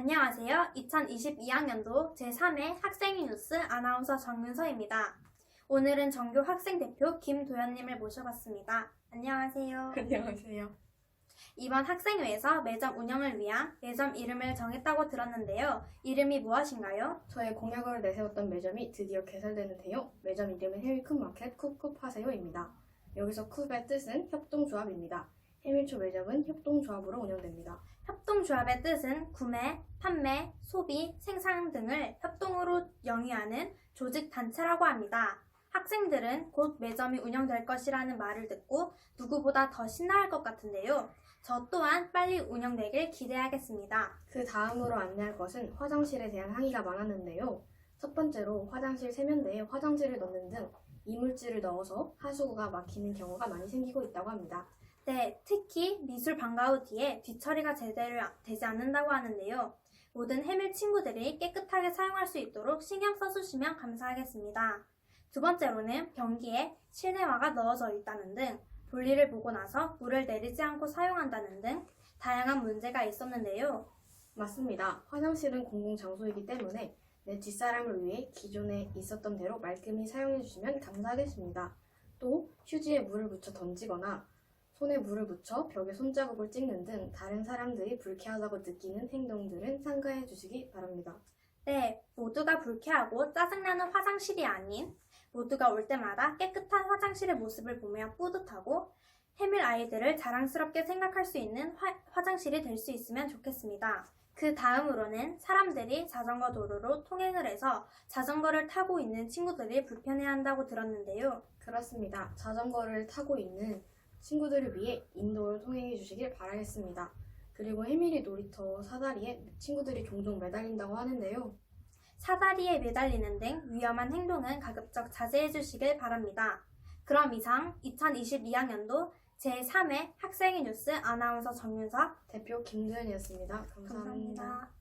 안녕하세요. 2022학년도 제3회 학생의 뉴스 아나운서 정윤서입니다. 오늘은 정교 학생 대표 김도현님을 모셔봤습니다. 안녕하세요. 안녕하세요. 이번 학생회에서 매점 운영을 위한 매점 이름을 정했다고 들었는데요. 이름이 무엇인가요? 저의 공약으로 내세웠던 매점이 드디어 개설되는데요. 매점 이름은 해밀쿤마켓 쿱쿱하세요입니다. 여기서 쿱의 뜻은 협동조합입니다. 해밀초 매점은 협동조합으로 운영됩니다. 협동조합의 뜻은 구매, 판매, 소비, 생산 등을 협동으로 영위하는 조직 단체라고 합니다. 학생들은 곧 매점이 운영될 것이라는 말을 듣고 누구보다 더 신나할 것 같은데요. 저 또한 빨리 운영되길 기대하겠습니다. 그 다음으로 안내할 것은 화장실에 대한 항의가 많았는데요. 첫 번째로 화장실 세면대에 화장지를 넣는 등 이물질을 넣어서 하수구가 막히는 경우가 많이 생기고 있다고 합니다. 네, 특히 미술 방과 후 뒤에 뒤처리가 제대로 되지 않는다고 하는데요. 모든 해밀 친구들이 깨끗하게 사용할 수 있도록 신경 써주시면 감사하겠습니다. 두 번째로는 변기에 실내화가 넣어져 있다는 등 볼일을 보고 나서 물을 내리지 않고 사용한다는 등 다양한 문제가 있었는데요. 맞습니다. 화장실은 공공장소이기 때문에 내 뒷사람을 위해 기존에 있었던 대로 말끔히 사용해 주시면 감사하겠습니다. 또 휴지에 물을 묻혀 던지거나 손에 물을 묻혀 벽에 손자국을 찍는 등 다른 사람들이 불쾌하다고 느끼는 행동들은 삼가해 주시기 바랍니다. 네, 모두가 불쾌하고 짜증나는 화장실이 아닌 모두가 올 때마다 깨끗한 화장실의 모습을 보며 뿌듯하고 해밀 아이들을 자랑스럽게 생각할 수 있는 화, 장실이 될 수 있으면 좋겠습니다. 그 다음으로는 사람들이 자전거 도로로 통행을 해서 자전거를 타고 있는 친구들이 불편해한다고 들었는데요. 그렇습니다. 자전거를 타고 있는 친구들을 위해 인도를 통행해 주시길 바라겠습니다. 그리고 해밀이 놀이터 사다리에 친구들이 종종 매달린다고 하는데요. 사다리에 매달리는 등 위험한 행동은 가급적 자제해 주시길 바랍니다. 그럼 이상 2022학년도 제3회 학생의 뉴스 아나운서 정윤서 대표 김도현이었습니다. 감사합니다. 감사합니다.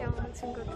영어 친구들.